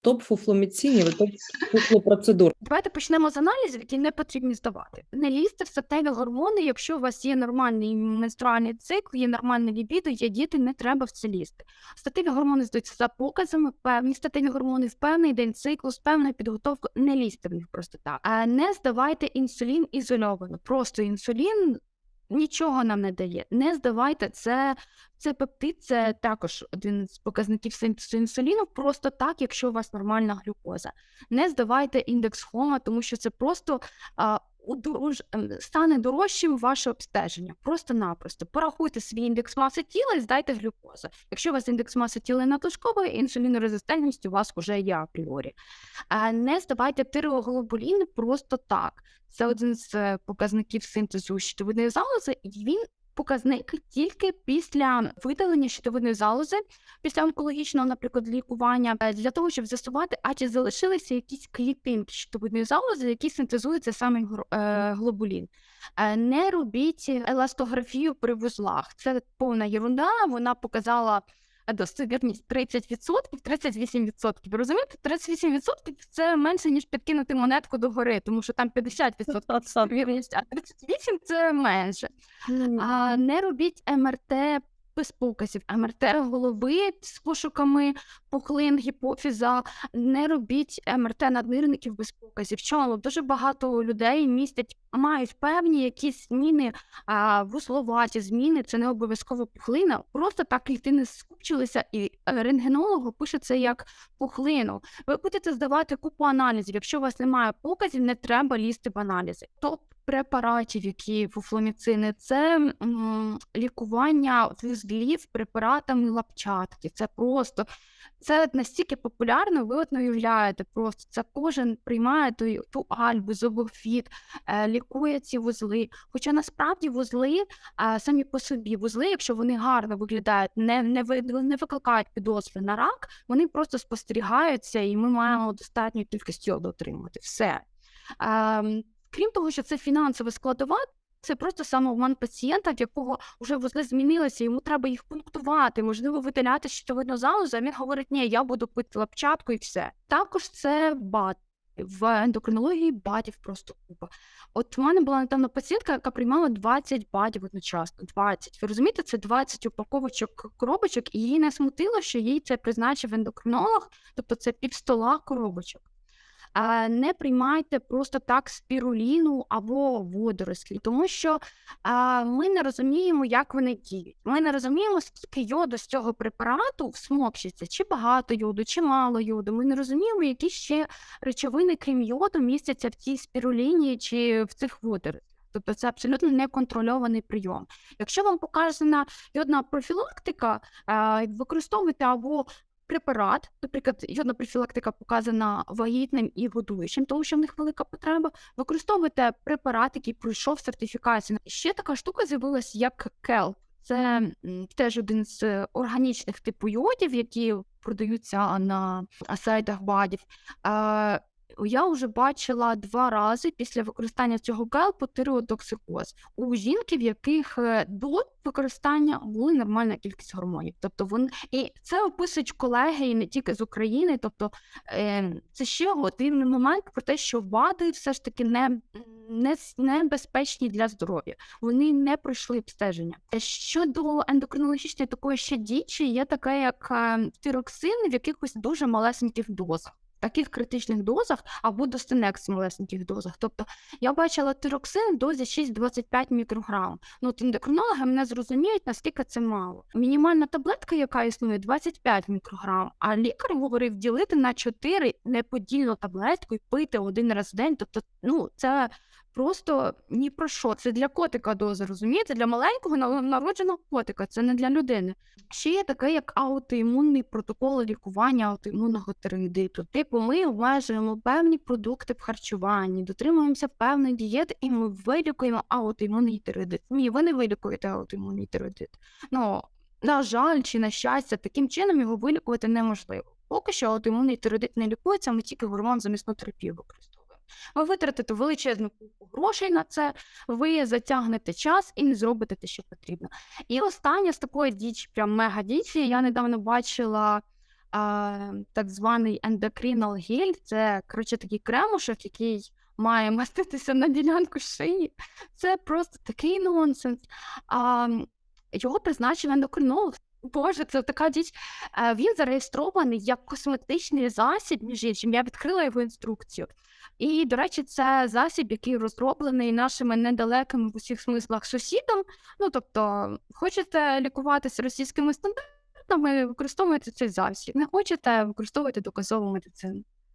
топ фуфломіцинів, топ фуфлопроцедур. Давайте почнемо з аналізів, які не потрібні здавати. Не лізьте в статеві гормони, якщо у вас є нормальний менструальний цикл, є нормальне лібідо, є діти, не треба в це лізти. Статеві гормони здаються за показами, певні статеві гормони в певний день циклу, з певною підготовкою, не лізьте в них просто так. А не здавайте інсулін ізольовано. Просто інсулін нічого нам не дає. Не здавайте це. Це пептид, це також один з показників синтезу інсуліну, просто так, якщо у вас нормальна глюкоза. Не здавайте індекс хома, тому що це просто а, удорож... ем, стане дорожчим ваше обстеження. Просто-напросто. Порахуйте свій індекс маси тіла і здайте глюкозу. Якщо у вас індекс маси тіла надлишковий, інсулінорезистентність у вас вже є апріорі. Не здавайте тиреоглобулін просто так. Це один з е, показників синтезу щитовидної залози, і він показник тільки після видалення щитовидної залози, після онкологічного, наприклад, лікування, е, для того, щоб з'ясувати, а чи залишилися якісь клітинки щитовидної залози, які синтезуються саме глобулін. Е, Не робіть еластографію при вузлах. Це повна єрунда. Вона показала достовірність 30%, 38%. Ви розумієте, 38% це менше, ніж підкинути монетку догори, тому що там 50% достовірність, а 38% це менше. А не робіть МРТ без показів, МРТ голови з пошуками пухлин, гіпофіза, не робіть МРТ наднирників без показів. Чому дуже багато людей містять, мають певні якісь зміни, а, вузловаті зміни, це не обов'язково пухлина. Просто так клітини скупчилися, і е, рентгенологу пише це як пухлину. Ви будете здавати купу аналізів. Якщо у вас немає показів, не треба лізти в аналізи. Топ препаратів, які фуфломіцини, це м, лікування вузлів препаратами лапчатки. Це просто це настільки популярно, ви от не уявляєте просто. Це кожен приймає ту, ту альбу, зобофіт, е, лікує ці вузли. Хоча насправді вузли е, самі по собі, вузли, якщо вони гарно виглядають, не, не, не викликають підозри на рак, вони просто спостерігаються, і ми маємо достатню кількість йоду отримувати. Все. Ем, крім того, що це фінансова складова. Це просто самообман пацієнта, в якого вже вузли змінилися, йому треба їх пунктувати, можливо, видаляти щитовидну залозу, а він говорить, ні, я буду пити лапчатку і все. Також це бат. В ендокринології батів просто купа. От у мене була недавно пацієнтка, яка приймала 20 батів одночасно. 20. Ви розумієте, це 20 упаковочок коробочок, і її не смутило, що їй це призначив ендокринолог, тобто це півстола коробочок. А, не приймайте просто так спіруліну або водорослі, тому що а, ми не розуміємо, як вони діють. Ми не розуміємо, скільки йоду з цього препарату всмокчиться, чи багато йоду, чи мало йоду. Ми не розуміємо, які ще речовини, крім йоду, містяться в цій спіруліні чи в цих водорослях. Тобто це абсолютно неконтрольований прийом. Якщо вам показана йодна профілактика, використовуйте або препарат, наприклад, йодна профілактика показана вагітним і годуючим, тому що в них велика потреба. Використовуйте препарат, який пройшов сертифікацію. Ще така штука з'явилася, як КЕЛ. Це теж один з органічних типу йодів, які продаються на сайтах БАДів. Я вже бачила два рази після використання цього гелпу тиреотоксикоз у жінки, в яких е, до використання була нормальна кількість гормонів. Тобто вони і це описують колеги і не тільки з України. Тобто е, це ще один момент про те, що БАДи все ж таки не, не небезпечні для здоров'я. Вони не пройшли обстеження. Щодо ендокринологічної такої ще дічі, є таке, як е, тироксин в якихось дуже малесеньких дозах. Таких критичних дозах або достинекс в малесеньких дозах. Тобто я бачила тироксин в дозі 6-25 мікрограм. Ну, ендокринологи мене зрозуміють, наскільки це мало. Мінімальна таблетка, яка існує, 25 мікрограм, а лікар говорив ділити на 4 неподільну таблетку і пити один раз в день. Тобто, ну, це просто ні про що. Це для котика доза, розумієте? Для маленького народженого котика, це не для людини. Ще є таке, як аутоімунний протокол лікування аутоімунного тиреоїдиту. Типу, ми обмежуємо певні продукти в харчуванні, дотримуємося певної дієти, і ми вилікуємо аутоімунний тиреоїдит. Ні, ви не вилікуєте аутоімунний тиреоїдит. Ну, на жаль, чи на щастя, таким чином його вилікувати неможливо. Поки що аутоімунний тиреоїдит не лікується, ми тільки гормон замісну терапію використовуємо. Ви витратите величезну купу грошей на це, ви затягнете час і не зробите те, що потрібно. І останнє з такої дічі, прям мега дічі, я недавно бачила а, так званий ендокринал гель. Це коротше такий кремушок, який має маститися на ділянку шиї. Це просто такий нонсенс. А, його призначив ендокринолог. Боже, це така діч. Е, Він зареєстрований як косметичний засіб, між іншим. Я відкрила його інструкцію. І, до речі, це засіб, який розроблений нашими недалекими в усіх смислах сусідом. Ну, тобто, хочете лікуватися російськими стандартами, використовуйте цей засіб. Не хочете, використовувати доказову медицину.